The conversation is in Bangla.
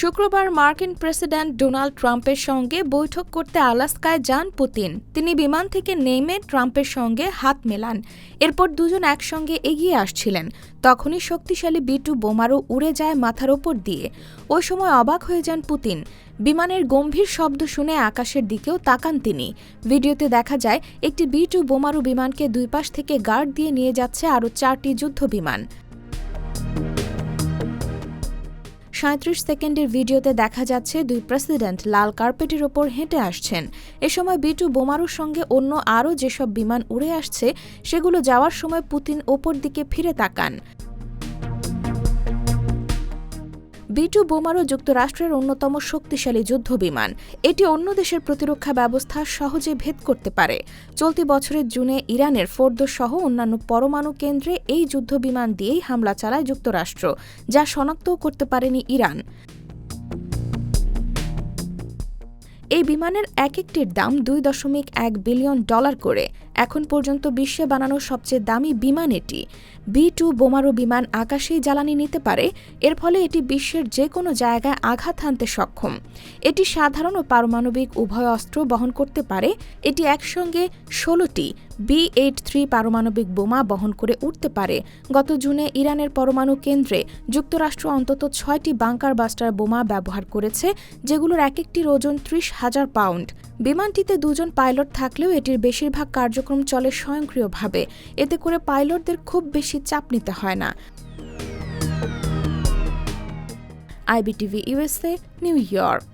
শুক্রবার মার্কিন প্রেসিডেন্ট ডোনাল্ড ট্রাম্পের সঙ্গে বৈঠক করতে আলাস্কায় যান পুতিন। তিনি বিমান থেকে নেমে ট্রাম্পের সঙ্গে হাত মেলান। এরপর দুজন একসঙ্গে এগিয়ে আসছিলেন। তখনই শক্তিশালী বিটু বোমারু উড়ে যায় মাথার ওপর দিয়ে। ওই সময় অবাক হয়ে যান পুতিন। বিমানের গম্ভীর শব্দ শুনে আকাশের দিকেও তাকান তিনি। ভিডিওতে দেখা যায়, একটি বি টু বোমারু বিমানকে দুই পাশ থেকে গার্ড দিয়ে নিয়ে যাচ্ছে আরও চারটি যুদ্ধ বিমান। সাঁত্রিশ সেকেন্ডের ভিডিওতে দেখা যাচ্ছে দুই প্রেসিডেন্ট লাল কার্পেটের ওপর হেঁটে আসছেন। এ সময় বিটু বোমারুর সঙ্গে অন্য আরও যেসব বিমান উড়ে আসছে, সেগুলো যাওয়ার সময় পুতিন ওপর দিকে ফিরে তাকান। বিটু বোমারো যুক্তরাষ্ট্রের অন্যতম শক্তিশালী যুদ্ধ বিমান। এটি অন্য দেশের প্রতিরক্ষা ব্যবস্থা সহজে ভেদ করতে পারে। চলতি বছরের জুনে ইরানের ফোর্দ সহ অন্যান্য পরমাণু কেন্দ্রে এই যুদ্ধ বিমান দিয়েই হামলা চালায় যুক্তরাষ্ট্র, যা শনাক্তও করতে পারেনি ইরান। এই বিমানের এক একটির দাম দুই দশমিক এক বিলিয়ন ডলার করে। এখন পর্যন্ত বিশ্বে বানানো সবচেয়ে দামি বিমান এটি। বি টু বোমারু বিমান আকাশেই জ্বালানি নিতে পারে, এর ফলে এটি বিশ্বের যে কোনো জায়গায় আঘাত হানতে সক্ষম। এটি সাধারণ ও পারমাণবিক উভয় অস্ত্র বহন করতে পারে, এটি একসঙ্গে ষোলোটি বি এইট থ্রি পারমাণবিক বোমা বহন করে উঠতে পারে। গত জুনে ইরানের পরমাণু কেন্দ্রে যুক্তরাষ্ট্র অন্তত ছয়টি বাংকার বাস্টার বোমা ব্যবহার করেছে, যেগুলোর এক একটির ওজন ত্রিশ হাজার পাউন্ড। বিমানটিতে দুজন পাইলট থাকলেও এটির বেশিরভাগ কার্যক্রম চলে স্বয়ংক্রিয়ভাবে। এতে করে পাইলটদের খুব বেশি চাপ নিতে হয় না। IBTV USA New York.